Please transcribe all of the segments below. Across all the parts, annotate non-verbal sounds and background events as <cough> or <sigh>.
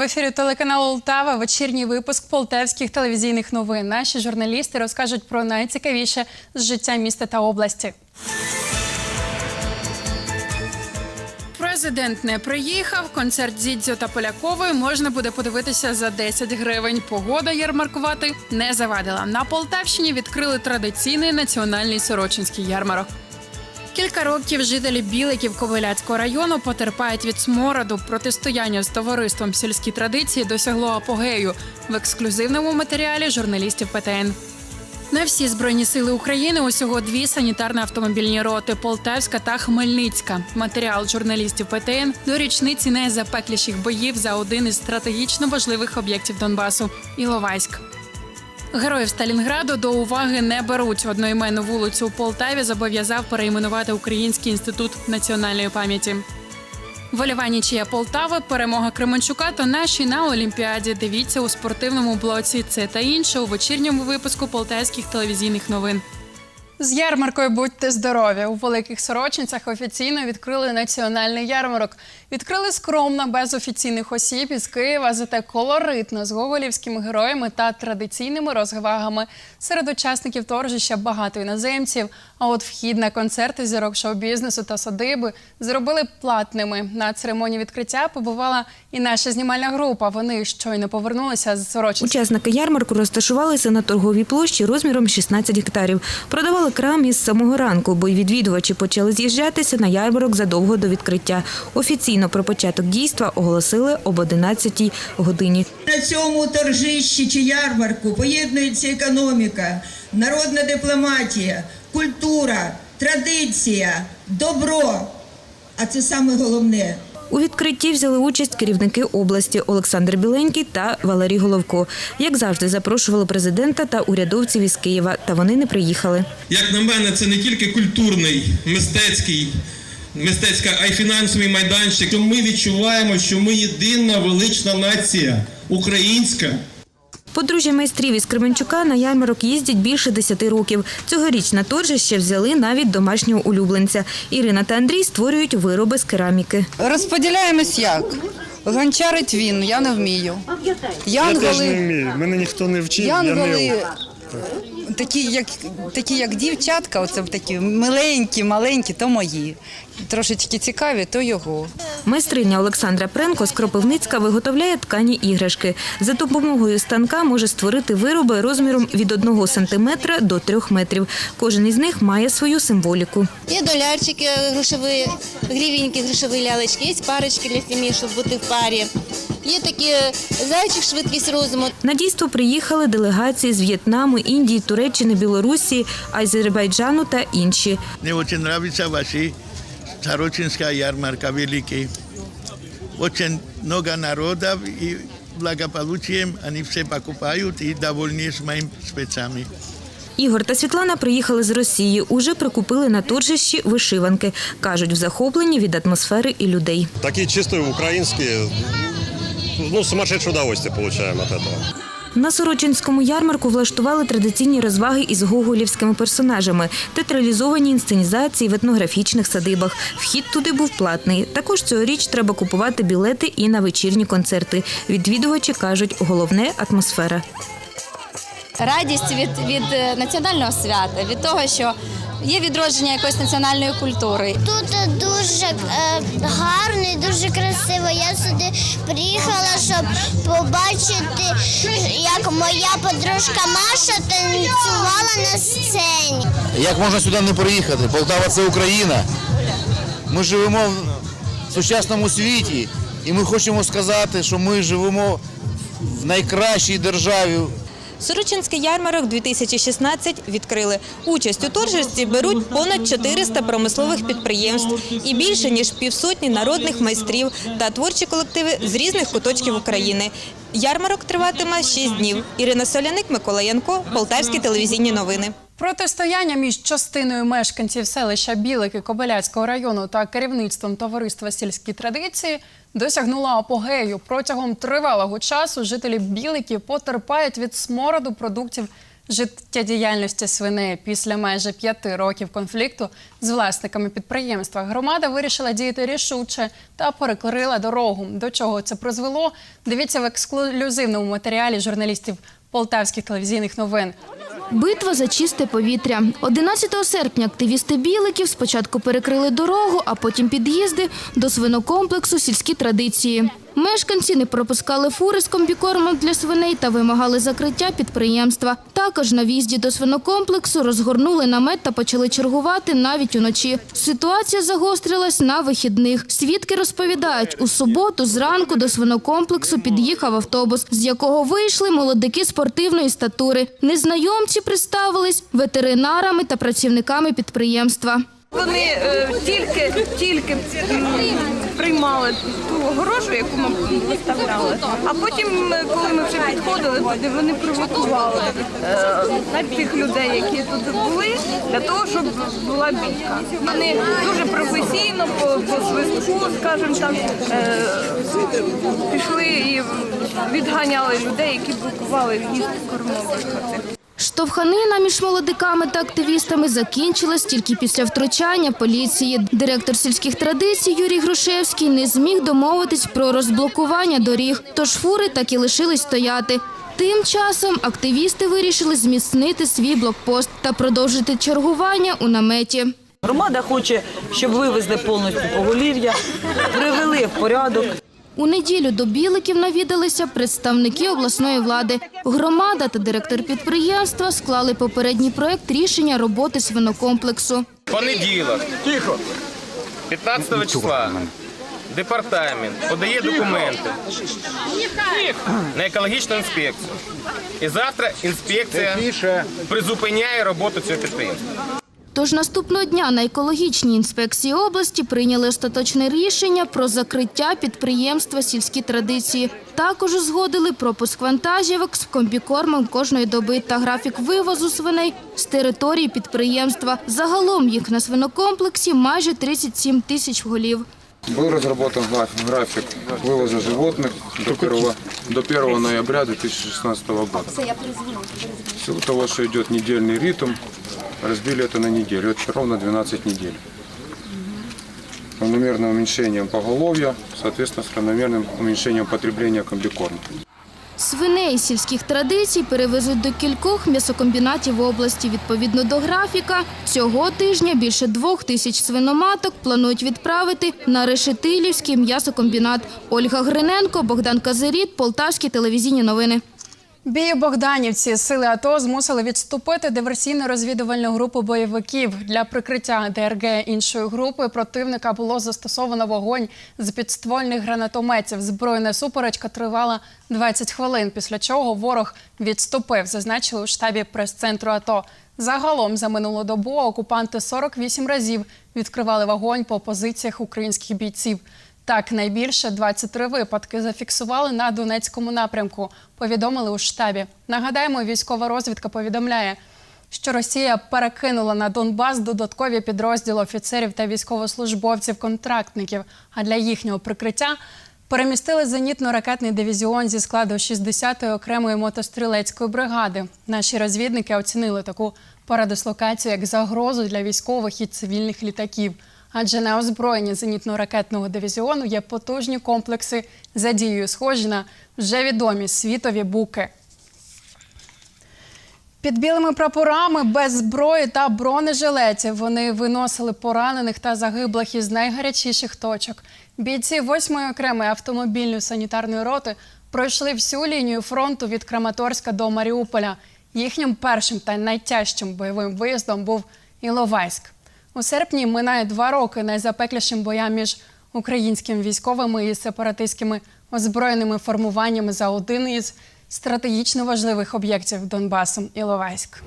в ефірі телеканалу Олтава. Вечірній випуск полтавських телевізійних новин. Наші журналісти розкажуть про найцікавіше з життя міста та області. Президент не приїхав. Концерт Дзідзьо та Полякової можна буде подивитися за 10 гривень. Погода ярмаркувати не завадила. На Полтавщині відкрили традиційний національний сорочинський ярмарок. Кілька років жителі Біликів Ковиляцького району потерпають від смороду. Протистояння з товариством сільські традиції досягло апогею в ексклюзивному матеріалі журналістів ПТН. На всі збройні сили України усього дві санітарно-автомобільні роти Полтавська та Хмельницька. Матеріал журналістів ПТН до річниці найзапекліших боїв за один із стратегічно важливих об'єктів Донбасу Іловайськ. Героїв Сталінграду до уваги не беруть. Одноіменну вулицю у Полтаві зобов'язав перейменувати Український інститут національної пам'яті. Вольова нічия Полтави, перемога Кременчука та наші на Олімпіаді. Дивіться у спортивному блоці. Це та інше у вечірньому випуску полтавських телевізійних новин. З ярмаркою будьте здорові. У великих сорочинцях офіційно відкрили національний ярмарок. Відкрили скромно, без офіційних осіб із Києва, зате колоритно з гоголівськими героями та традиційними розвагами. Серед учасників торжища багато іноземців. А от вхід на концерти зірок шоу-бізнесу та садиби зробили платними. На церемонії відкриття побувала і наша знімальна група. Вони щойно повернулися з сорочинців. Учасники ярмарку розташувалися на торговій площі розміром 16 гектарів. Продавали крам із самого ранку, бо й відвідувачі почали з'їжджатися на ярмарок задовго до відкриття. Офіційно про початок дійства оголосили об 11 годині. На цьому торжищі чи ярмарку поєднується економіка, народна дипломатія, культура, традиція, добро. А це саме головне. У відкритті взяли участь керівники області Олександр Біленький та Валерій Головко. Як завжди, запрошували президента та урядовців із Києва, та вони не приїхали. Як на мене, це не тільки культурний, мистецький, мистецька, а й фінансовий майданчик. Ми відчуваємо, що ми єдина велична нація, українська. Подружжя майстрів із Кременчука на ярмарок їздять більше 10 років. Цьогоріч на торжище взяли навіть домашнього улюбленця. Ірина та Андрій створюють вироби з кераміки. Розподіляємось як? Гончарить він, я не вмію. Я теж не Янголи, вмію. Мене ніхто не вчив, я не янголи такі, як, такі, як дівчатка, оце такі миленькі, маленькі, то мої. Трошечки цікаві, то його. Майстриня Олександра Пренко з Кропивницька виготовляє ткані іграшки. За допомогою станка може створити вироби розміром від 1 сантиметра до 3 метрів. Кожен із них має свою символіку. Є долярчики грошові, гривеньки, грошові лялечки, є парочки для сім'ї, щоб бути в парі. Є такі зайчик, швидкість розуму. На дійство приїхали делегації з В'єтнаму, Індії, Туреччини, Білорусі, Азербайджану та інші. Мне очень нравится ваши Сорочинская ярмарка великий. Очень много народов и благополучием они все покупают и довольны с моими спецами. Ігор та Світлана приїхали з Росії. Уже прикупили на торжищі вишиванки. Кажуть, в захопленні від атмосфери і людей. такие чистые украинские, ну, сумасшедшее удовольствие получаем от этого. На Сорочинському ярмарку влаштували традиційні розваги із гоголівськими персонажами, театралізовані інсценізації в етнографічних садибах. Вхід туди був платний. Також цьогоріч треба купувати білети і на вечірні концерти. Відвідувачі кажуть, головне атмосфера. Радість від, від е, національного свята, від того, що є відродження якоїсь національної культури. Тут дуже е, гарно і дуже красиво. Я сюди приїхала, щоб побачити, як моя подружка Маша танцювала на сцені. Як можна сюди не приїхати? Полтава це Україна. Ми живемо в сучасному світі, і ми хочемо сказати, що ми живемо в найкращій державі Сорочинський ярмарок 2016 відкрили. Участь у торжесті беруть понад 400 промислових підприємств і більше ніж півсотні народних майстрів та творчі колективи з різних куточків України. Ярмарок триватиме 6 днів. Ірина Соляник, Микола Янко, Полтавські телевізійні новини. Протистояння між частиною мешканців селища Білики Кобиляцького району та керівництвом товариства сільські традиції досягнуло апогею. Протягом тривалого часу жителі Біликів потерпають від смороду продуктів життєдіяльності свиней після майже п'яти років конфлікту з власниками підприємства, громада вирішила діяти рішуче та перекрила дорогу. До чого це призвело? Дивіться в ексклюзивному матеріалі журналістів полтавських телевізійних новин. Битва за чисте повітря. 11 серпня активісти Біликів спочатку перекрили дорогу, а потім під'їзди до свинокомплексу сільські традиції. Мешканці не пропускали фури з комбікормом для свиней та вимагали закриття підприємства. Також на в'їзді до свинокомплексу розгорнули намет та почали чергувати навіть уночі. Ситуація загострилась на вихідних. Свідки розповідають, у суботу зранку до свинокомплексу під'їхав автобус, з якого вийшли молодики спортивної статури. Незнайомці представились ветеринарами та працівниками підприємства. Вони е, тільки тільки приймали ту огорожу, яку ми виставляли. А потім, е, коли ми вже підходили туди, вони провокували е, тих людей, які тут були, для того, щоб була бійка. Вони дуже професійно по, по свистку, скажімо так, пішли і відганяли людей, які блокували в'їзд кормових. Штовханина між молодиками та активістами закінчилась тільки після втручання поліції. Директор сільських традицій Юрій Грушевський не зміг домовитись про розблокування доріг, тож фури так і лишились стояти. Тим часом активісти вирішили зміцнити свій блокпост та продовжити чергування у наметі. Громада хоче, щоб вивезли повністю поголів'я, привели в порядок. У неділю до Біликів навідалися представники обласної влади. Громада та директор підприємства склали попередній проект рішення роботи свинокомплексу. Понеділок. Тихо. 15 числа. Департамент подає документи на екологічну інспекцію. І завтра інспекція призупиняє роботу цього підприємства. Тож наступного дня на екологічній інспекції області прийняли остаточне рішення про закриття підприємства сільські традиції. Також узгодили пропуск вантажівок з комбікормом кожної доби та графік вивозу свиней з території підприємства. Загалом їх на свинокомплексі майже 37 тисяч голів. Был разработан граф- график вывоза животных до 1, до 1 ноября 2016 года. В силу того, что идет недельный ритм, разбили это на неделю. Это ровно 12 недель. Равномерным уменьшением поголовья, соответственно, с равномерным уменьшением потребления комбикорма. Свиней сільських традицій перевезуть до кількох м'ясокомбінатів області. Відповідно до графіка, цього тижня більше двох тисяч свиноматок планують відправити на Решетилівський м'ясокомбінат. Ольга Гриненко, Богдан Казиріт, Полтавські телевізійні новини. Бій у Богданівці сили АТО змусили відступити диверсійно-розвідувальну групу бойовиків. Для прикриття ДРГ іншої групи противника було застосовано вогонь з підствольних гранатометів. Збройна суперечка тривала 20 хвилин, після чого ворог відступив, зазначили у штабі прес-центру АТО. Загалом за минулу добу окупанти 48 разів відкривали вогонь по позиціях українських бійців. Так, найбільше 23 випадки зафіксували на Донецькому напрямку. Повідомили у штабі. Нагадаємо, військова розвідка повідомляє, що Росія перекинула на Донбас додаткові підрозділи офіцерів та військовослужбовців-контрактників. А для їхнього прикриття перемістили зенітно-ракетний дивізіон зі складу 60-ї окремої мотострілецької бригади. Наші розвідники оцінили таку передислокацію як загрозу для військових і цивільних літаків. Адже на озброєнні зенітно-ракетного дивізіону є потужні комплекси за дією, схожі на вже відомі світові буки. Під білими прапорами без зброї та бронежилетів вони виносили поранених та загиблих із найгарячіших точок. Бійці 8-ї окремої автомобільної санітарної роти пройшли всю лінію фронту від Краматорська до Маріуполя. Їхнім першим та найтяжчим бойовим виїздом був Іловайськ. У серпні минає два роки найзапеклішим боям між українськими військовими і сепаратистськими озброєними формуваннями за один із стратегічно важливих об'єктів Донбасу Іловайськ.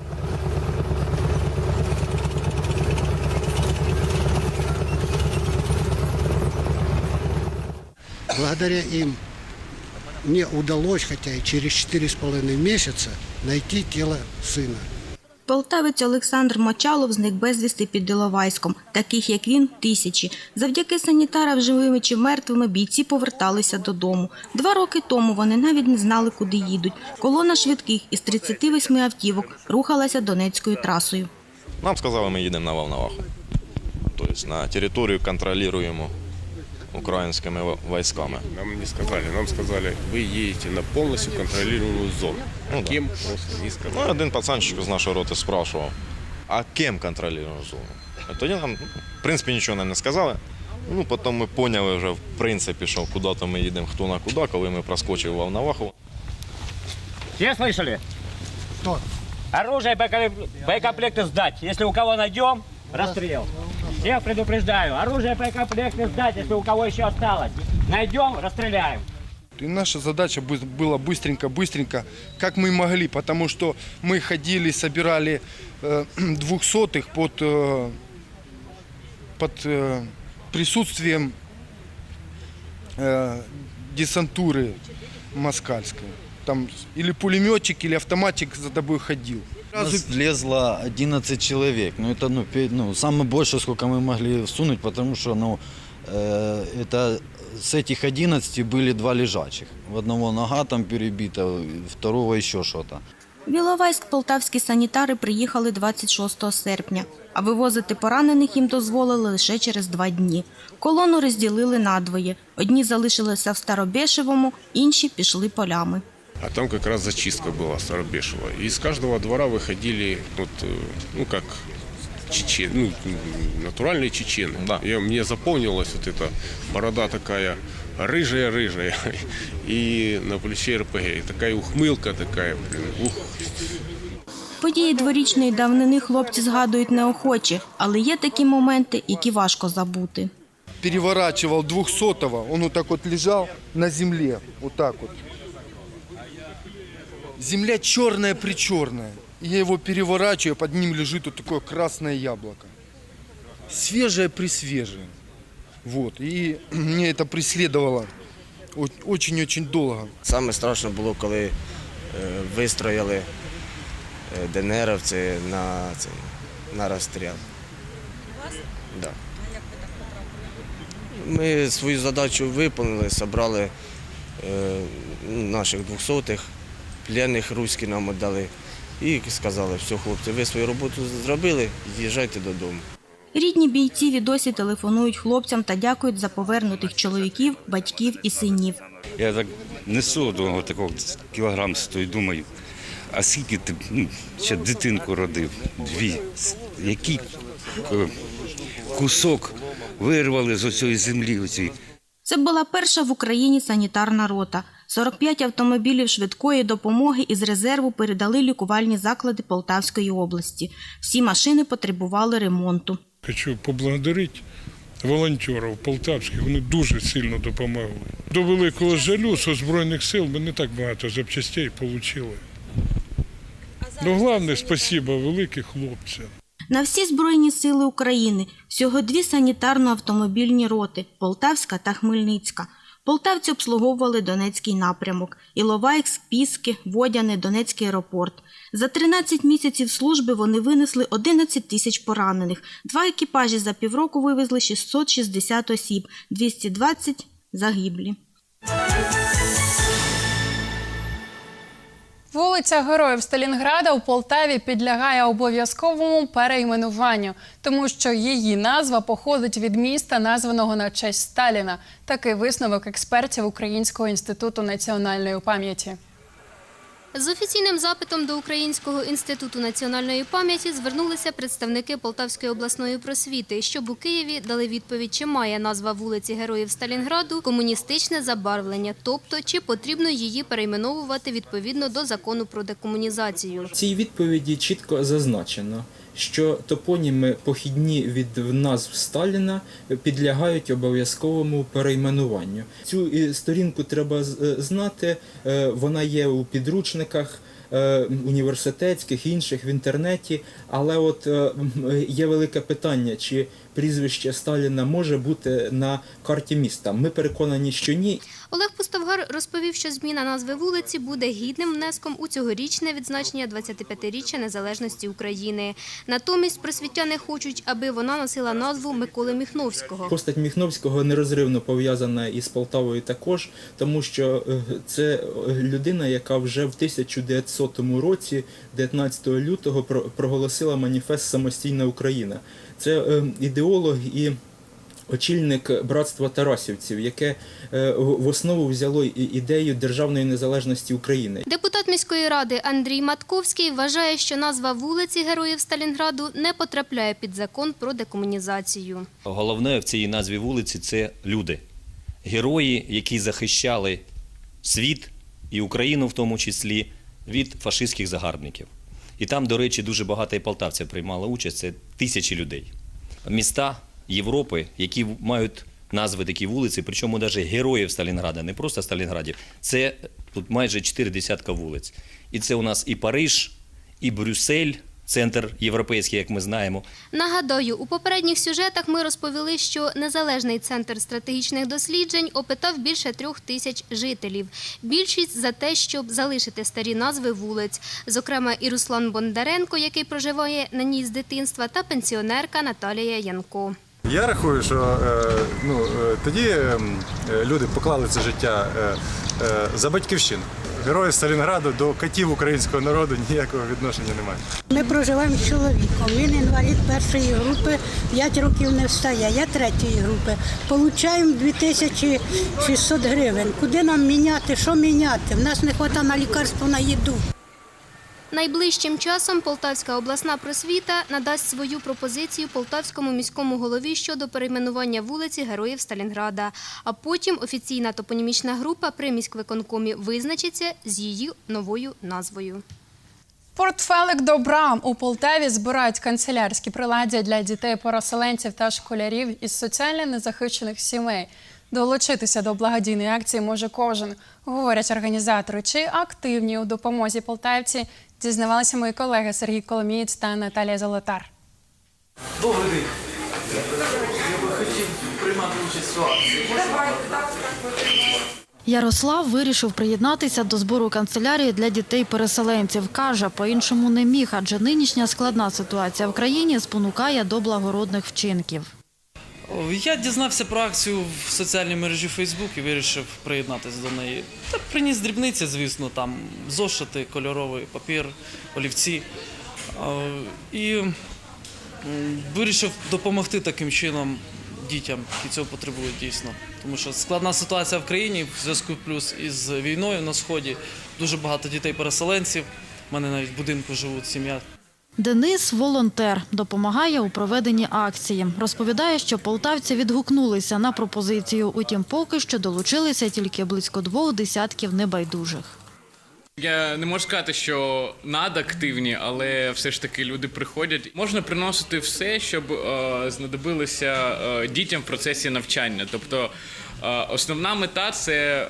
Благодаря им мне удалось, хотя и через четыре с половиной месяца, найти тело сына. Полтавець Олександр Мочалов зник безвісти під Іловайськом. Таких, як він, тисячі. Завдяки санітарам живими чи мертвими бійці поверталися додому. Два роки тому вони навіть не знали, куди їдуть. Колона швидких із 38 автівок рухалася Донецькою трасою. Нам сказали, ми їдемо на Волноваху. Тобто на територію контролюємо українськими військами. Нам не сказали, нам сказали, вы едете на полностью контролируемую зону. Ну, да. Кем просто не сказали. Ну, один пацанчик з нашої роти спрашував, а ким контролюємо зону? А тоді нам, ну, в принципі, нічого нам не сказали. Ну, потім ми поняли вже, в принципі, що куди-то ми їдемо, хто на куди, коли ми проскочили в Волноваху. Все слышали? Что? Оружие, боекомп- боекомплекты сдать. Если у кого найдем, расстрел. Всех предупреждаю. Оружие, боекомплекты сдать, если у кого еще осталось. Найдем, расстреляем. И наша задача бы- была быстренько-быстренько, как мы могли, потому что мы ходили, собирали э, <clears throat> двухсотых под, э, под э, присутствием десантуры москальской. Там или пулеметчик, или автоматчик за тобой ходил. У нас влезло 11 человек. Ну, это ну, пе- ну, самое большее, сколько мы могли всунуть, потому что ну, э, это с этих 11 были два лежачих. В одного нога там перебита, второго еще что-то. В Іловайськ полтавські санітари приїхали 26 серпня, а вивозити поранених їм дозволили лише через два дні. Колону розділили надвоє. Одні залишилися в Старобєшевому, інші пішли полями. А там как раз зачистка была Старобешева. И из каждого двора выходили, вот, э, ну, как чечен, ну, натуральные чечены. Я, мне запомнилась вот эта борода такая рыжая-рыжая, <laughs> и на плече РПГ, и такая ухмылка такая, блин, ух, Події дворічної давнини хлопці згадують неохоче, але є такі моменти, які важко забути. Переворачивал двухсотого, он вот так вот лежал на земле, вот так вот. Земля черная причерная. Я его переворачиваю, под ним лежит вот такое красное яблоко. Свежее присвежее. Вот. И <clears throat> мне это преследовало очень-очень долго. Саме страшно було, коли е, вистроїли е, ДНРовці на, на розстріл. Да. Ми свою задачу виконали, зібрали е, наших двохсотих, пленних руських нам віддали. І сказали, все, хлопці, ви свою роботу зробили, їжджайте додому. Рідні бійці і досі телефонують хлопцям та дякують за повернутих чоловіків, батьків і синів. Я так несу одного такого кілограм сто і думаю, а скільки ти ну, ще дитинку родив? Дві. Який е, кусок вирвали з оцієї землі? Оці. Це була перша в Україні санітарна рота. 45 автомобілів швидкої допомоги із резерву передали лікувальні заклади Полтавської області. Всі машини потребували ремонту. Хочу поблагодарити волонтерів полтавських, вони дуже сильно допомогли. До великого жалю з Збройних сил ми не так багато запчастей отримали. Ну, головне, спасибо велике хлопцям. На всі Збройні сили України всього дві санітарно-автомобільні роти – Полтавська та Хмельницька. Полтавці обслуговували Донецький напрямок – Іловайськ, Піски, Водяне, Донецький аеропорт. За 13 місяців служби вони винесли 11 тисяч поранених. Два екіпажі за півроку вивезли 660 осіб, 220 – загиблі. Вулиця Героїв Сталінграда у Полтаві підлягає обов'язковому перейменуванню, тому що її назва походить від міста, названого на честь Сталіна. Такий висновок експертів Українського інституту національної пам'яті. З офіційним запитом до Українського інституту національної пам'яті звернулися представники Полтавської обласної просвіти, щоб у Києві дали відповідь, чи має назва вулиці Героїв Сталінграду комуністичне забарвлення, тобто чи потрібно її перейменовувати відповідно до закону про декомунізацію. В цій відповіді чітко зазначено, що топоніми похідні від назв Сталіна підлягають обов'язковому перейменуванню. Цю сторінку треба е, знати, е, вона є у підручниках. Е, Університетських інших в інтернеті, але от е, є велике питання, чи прізвище Сталіна може бути на карті міста. Ми переконані, що ні. Олег Пустовгар розповів, що зміна назви вулиці буде гідним внеском у цьогорічне відзначення 25-річчя незалежності України. Натомість просвітяни хочуть, аби вона носила назву Миколи Міхновського. Постать Міхновського нерозривно пов'язана із Полтавою також, тому що е, це е, людина, яка вже в 1900 році, 19 лютого, про- проголосила маніфест Самостійна Україна. Це е, ідеолог і очільник братства Тарасівців, яке е, в в основу взяло ідею державної незалежності України. Депутат міської ради Андрій Матковський вважає, що назва вулиці Героїв Сталінграду не потрапляє під закон про декомунізацію. Головне в цій назві вулиці це люди. Герої, які захищали світ і Україну в тому числі від фашистських загарбників. І там, до речі, дуже багато і полтавців приймало участь, це тисячі людей. Міста Європи, які мають назви такі вулиці, причому навіть героїв Сталінграда, не просто Сталінградів, це тут майже чотири десятка вулиць. І це у нас і Париж, і Брюссель, центр європейський, як ми знаємо, Нагадаю, у попередніх сюжетах ми розповіли, що незалежний центр стратегічних досліджень опитав більше трьох тисяч жителів. Більшість за те, щоб залишити старі назви вулиць, зокрема і Руслан Бондаренко, який проживає на ній з дитинства, та пенсіонерка Наталія Янко. Я рахую, що е, ну, е, тоді е, е, люди поклали це життя за батьківщину. Герої Сталінграду до катів українського народу ніякого відношення немає. Ми проживаємо з чоловіком. Він інвалід першої групи, 5 років не встає. Я третьої групи. Получаємо 2600 гривень. Куди нам міняти? Що міняти? В нас не вистачає на лікарство на їду. Найближчим часом Полтавська обласна просвіта надасть свою пропозицію Полтавському міському голові щодо перейменування вулиці Героїв Сталінграда. А потім офіційна топонімічна група при міськвиконкомі визначиться з її новою назвою. Портфелик добра у Полтаві збирають канцелярські приладдя для дітей переселенців та школярів із соціально незахищених сімей. Долучитися до благодійної акції може кожен, говорять організатори. Чи активні у допомозі полтавці дізнавалися мої колеги Сергій Коломієць та Наталія Золотар. Добрий день. Я би хотів приймати участь у акції. Ярослав вирішив приєднатися до збору канцелярії для дітей-переселенців. Каже, по-іншому не міг, адже нинішня складна ситуація в країні спонукає до благородних вчинків. Я дізнався про акцію в соціальній мережі Facebook і вирішив приєднатися до неї. Та приніс дрібниці, звісно, там зошити, кольоровий папір, олівці. І вирішив допомогти таким чином дітям, які цього потребують дійсно. Тому що складна ситуація в країні в зв'язку плюс із війною на сході. Дуже багато дітей-переселенців. У мене навіть в будинку живуть сім'я. Денис – волонтер, допомагає у проведенні акції. Розповідає, що полтавці відгукнулися на пропозицію, утім поки що долучилися тільки близько двох десятків небайдужих. Я не можу сказати, що надактивні, але все ж таки люди приходять. Можна приносити все, щоб е, знадобилося е, дітям в процесі навчання. Тобто е, основна мета це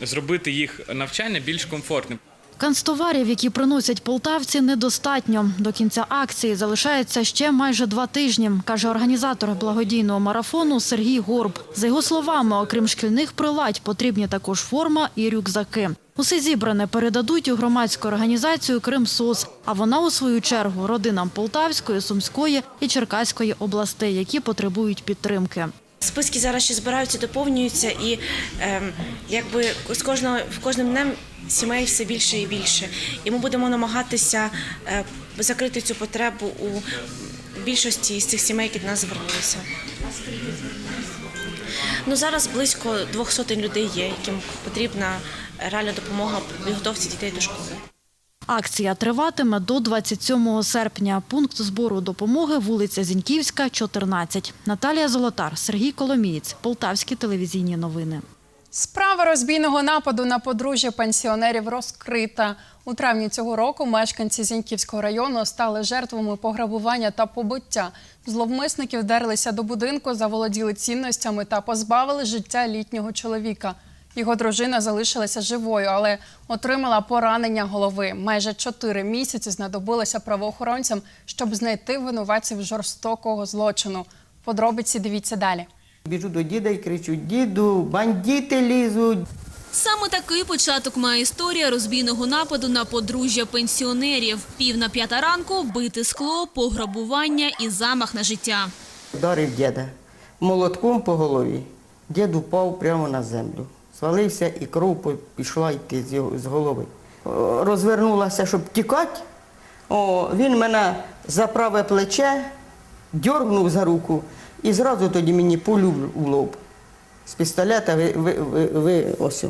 е, зробити їх навчання більш комфортним. Канцтоварів, які приносять полтавці, недостатньо. До кінця акції залишається ще майже два тижні, каже організатор благодійного марафону Сергій Горб. За його словами, окрім шкільних приладь, потрібні також форма і рюкзаки. Усе зібране передадуть у громадську організацію Кримсос, а вона у свою чергу родинам Полтавської, Сумської і Черкаської областей, які потребують підтримки. Списки зараз ще збираються, доповнюються, і ем, якби з кожного в кожним днем сімей все більше і більше. І ми будемо намагатися е, закрити цю потребу у більшості з цих сімей, які до нас звернулися. Ну зараз близько двох сотень людей є, яким потрібна реальна допомога підготовці дітей до школи. Акція триватиме до 27 серпня. Пункт збору допомоги вулиця Зіньківська, 14. Наталія Золотар, Сергій Коломієць, Полтавські телевізійні новини. Справа розбійного нападу на подружжя пенсіонерів розкрита. У травні цього року мешканці Зіньківського району стали жертвами пограбування та побиття. Зловмисники вдерлися до будинку, заволоділи цінностями та позбавили життя літнього чоловіка. Його дружина залишилася живою, але отримала поранення голови. Майже чотири місяці знадобилося правоохоронцям, щоб знайти винуватців жорстокого злочину. Подробиці дивіться далі. Біжу до діда і кричу: діду, бандити лізуть. Саме такий початок має історія розбійного нападу на подружжя пенсіонерів. Пів на п'ята ранку, бити скло, пограбування і замах на життя. Вдарив діда молотком по голові. Дід упав прямо на землю. Свалився і кров пішла йти з, голови. Розвернулася, щоб тікати. О, він мене за праве плече дьоргнув за руку і зразу тоді мені пулю в лоб. З пістолета ви, ви, ви, ви ось. о.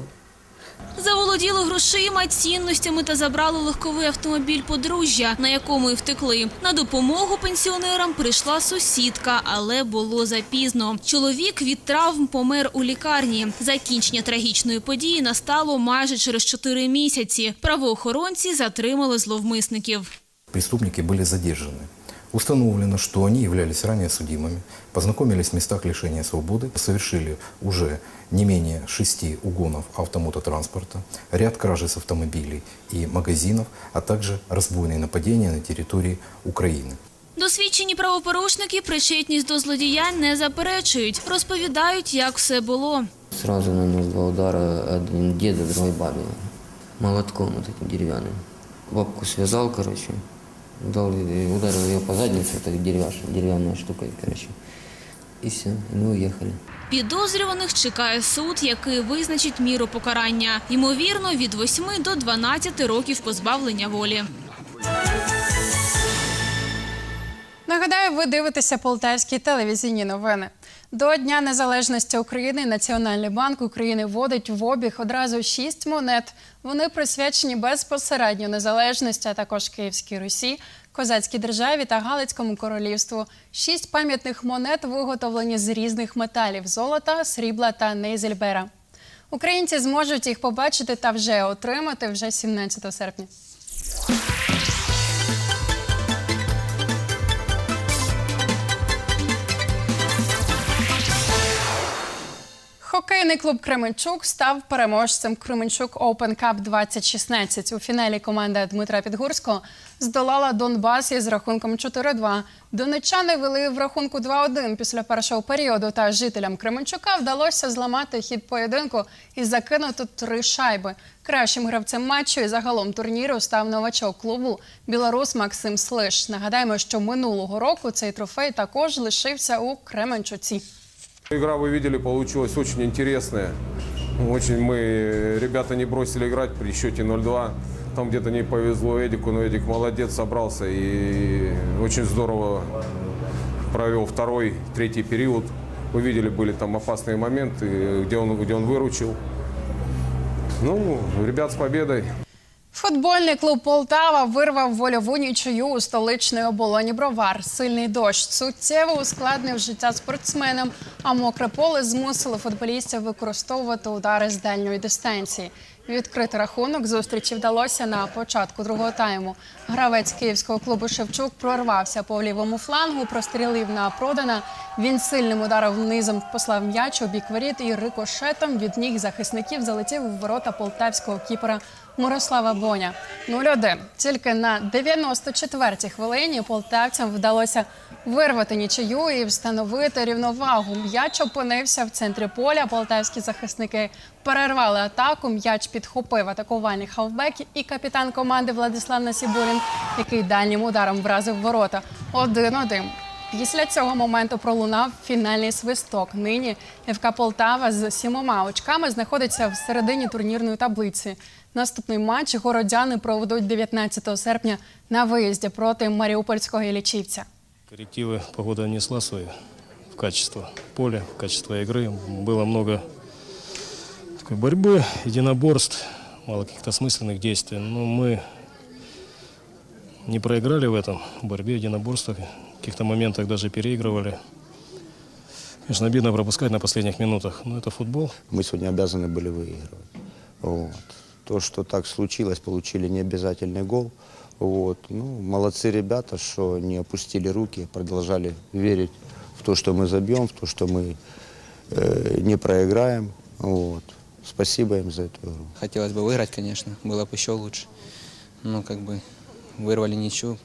Заволоділо грошима, цінностями та забрало легковий автомобіль подружжя, на якому і втекли. На допомогу пенсіонерам прийшла сусідка, але було запізно. Чоловік від травм помер у лікарні. Закінчення трагічної події настало майже через чотири місяці. Правоохоронці затримали зловмисників. Преступники были задержаны. Установлено, что они являлись ранее судимыми, познакомились в местах лишения свободы, совершили уже не менее шести угонов автомототранспорта, ряд кражей с автомобилей и магазинов, а также разбойные нападения на территории Украины. Досвідчені правопорушники причетність до злодіянь не заперечують. Розповідають, як все було. Сразу нанес два удара, один деду, другой бабе. Молотком вот этим деревянным. Бабку связал, короче, дал, ей- ударил ее по заднице, это деревяш- деревянная штука, короче. И все, и мы уехали. Підозрюваних чекає суд, який визначить міру покарання. Ймовірно, від 8 до 12 років позбавлення волі. Нагадаю, ви дивитеся полтавські телевізійні новини. До Дня Незалежності України Національний банк України вводить в обіг одразу шість монет. Вони присвячені безпосередньо незалежності, а також Київській Русі, Козацькій державі та Галицькому королівству. Шість пам'ятних монет виготовлені з різних металів: золота, срібла та нейзельбера. Українці зможуть їх побачити та вже отримати вже 17 серпня. Хокейний клуб Кременчук став переможцем Кременчук Open Cup 2016. У фіналі команда Дмитра Підгурського здолала Донбас із рахунком 4-2. Донечани вели в рахунку 2-1 після першого періоду. Та жителям Кременчука вдалося зламати хід поєдинку і закинути три шайби. Кращим гравцем матчу і загалом турніру став новачок клубу білорус Максим Слиш. Нагадаємо, що минулого року цей трофей також лишився у Кременчуці. Игра, вы видели, получилась очень интересная. Очень мы, ребята не бросили играть при счете 0-2. Там где-то не повезло Эдику, но Эдик молодец, собрался и очень здорово провел второй, третий период. Вы видели, были там опасные моменты, где он, где он выручил. Ну, ребят с победой. Футбольний клуб Полтава вирвав вольову нічию у столичної оболоні Бровар. Сильний дощ суттєво ускладнив життя спортсменам, а мокре поле змусило футболістів використовувати удари з дальньої дистанції. Відкрити рахунок зустрічі вдалося на початку другого тайму. Гравець київського клубу Шевчук прорвався по лівому флангу, прострілив на Продана. Він сильним ударом низом послав м'яч у бік воріт і рикошетом від ніг захисників залетів у ворота полтавського кіпера Мирослава Боня. 0-1. Тільки на 94-й хвилині полтавцям вдалося вирвати нічию і встановити рівновагу. М'яч опинився в центрі поля. Полтавські захисники перервали атаку. М'яч підхопив атакувальний хавбек і капітан команди Владислав Насібурін, який дальнім ударом вразив ворота. 1-1. Після цього моменту пролунав фінальний свисток. Нині ФК Полтава з сімома очками знаходиться в середині турнірної таблиці. Наступний матч городяни проведуть 19 серпня на виїзді проти Маріупольського Іллічівця. Коррективы погода внесла свои в качество поля, в качество игры. Было много такой борьбы, единоборств, мало каких-то смысленных действий. Но мы не проиграли в этом борьбе, единоборствах. В каких-то моментах даже переигрывали. Конечно, обидно пропускать на последних минутах, но это футбол. Мы сегодня обязаны были выигрывать. Вот. То, что так случилось, получили необязательный гол. Вот. Ну, молодцы ребята, что не опустили руки, продолжали верить в то, что мы забьем, в то, что мы э, не проиграем. Вот. Спасибо им за эту игру. Хотелось бы выиграть, конечно, было бы еще лучше. Но как бы вырвали ничью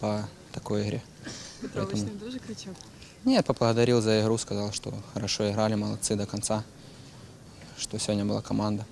по такой игре. Поэтому дуже кричав. Нет, поблагодарил за игру, сказал, что хорошо играли, молодцы до конца, что сегодня была команда.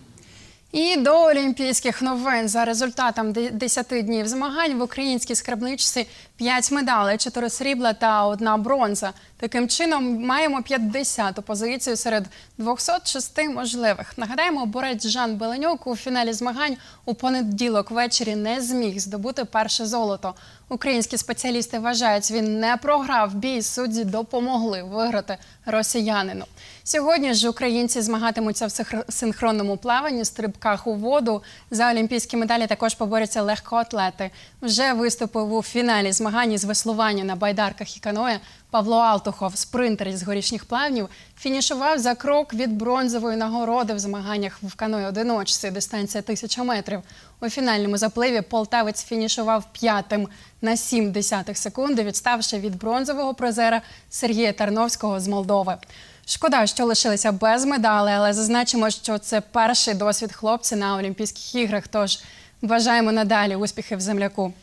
І до олімпійських новин за результатом де- 10 днів змагань в українській скарбничці 5 медалей, 4 срібла та одна бронза. Таким чином маємо 50-ту позицію серед 206 можливих. Нагадаємо, борець Жан Беленюк у фіналі змагань у понеділок ввечері не зміг здобути перше золото. Українські спеціалісти вважають, він не програв бій. Судді допомогли виграти росіянину. Сьогодні ж українці змагатимуться в синхронному плаванні, стрибках у воду. За олімпійські медалі також поборються легкоатлети. Вже виступив у фіналі змагань із веслування на байдарках і каное Павло Алтухов, спринтер із горішніх плавнів, фінішував за крок від бронзової нагороди в змаганнях в каное одиночці, дистанція 1000 метрів. У фінальному запливі полтавець фінішував п'ятим на 7 десятих секунди, відставши від бронзового призера Сергія Тарновського з Молдови. Шкода, що лишилися без медалей, але зазначимо, що це перший досвід хлопця на Олімпійських іграх. Тож бажаємо надалі успіхів земляку.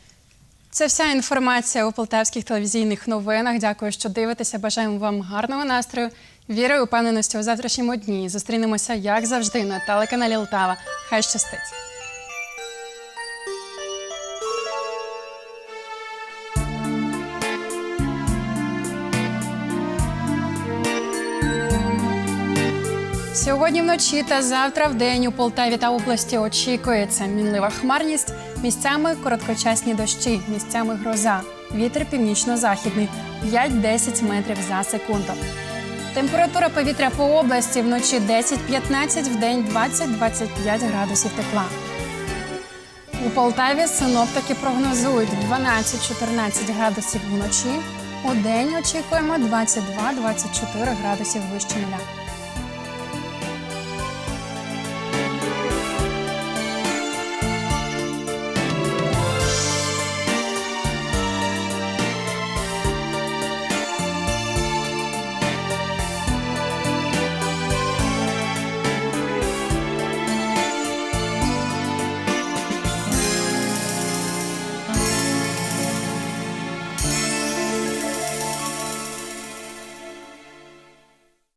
Це вся інформація у полтавських телевізійних новинах. Дякую, що дивитеся. Бажаємо вам гарного настрою, віри і упевненості у завтрашньому дні. Зустрінемося, як завжди, на телеканалі Лтава. Хай щастить! Сьогодні вночі та завтра в день у Полтаві та області очікується мінлива хмарність, місцями короткочасні дощі, місцями гроза. Вітер північно-західний 5-10 метрів за секунду. Температура повітря по області вночі 10-15, в день 20-25 градусів тепла. У Полтаві синоптики прогнозують 12-14 градусів вночі. У день очікуємо 22-24 градусів вище нуля.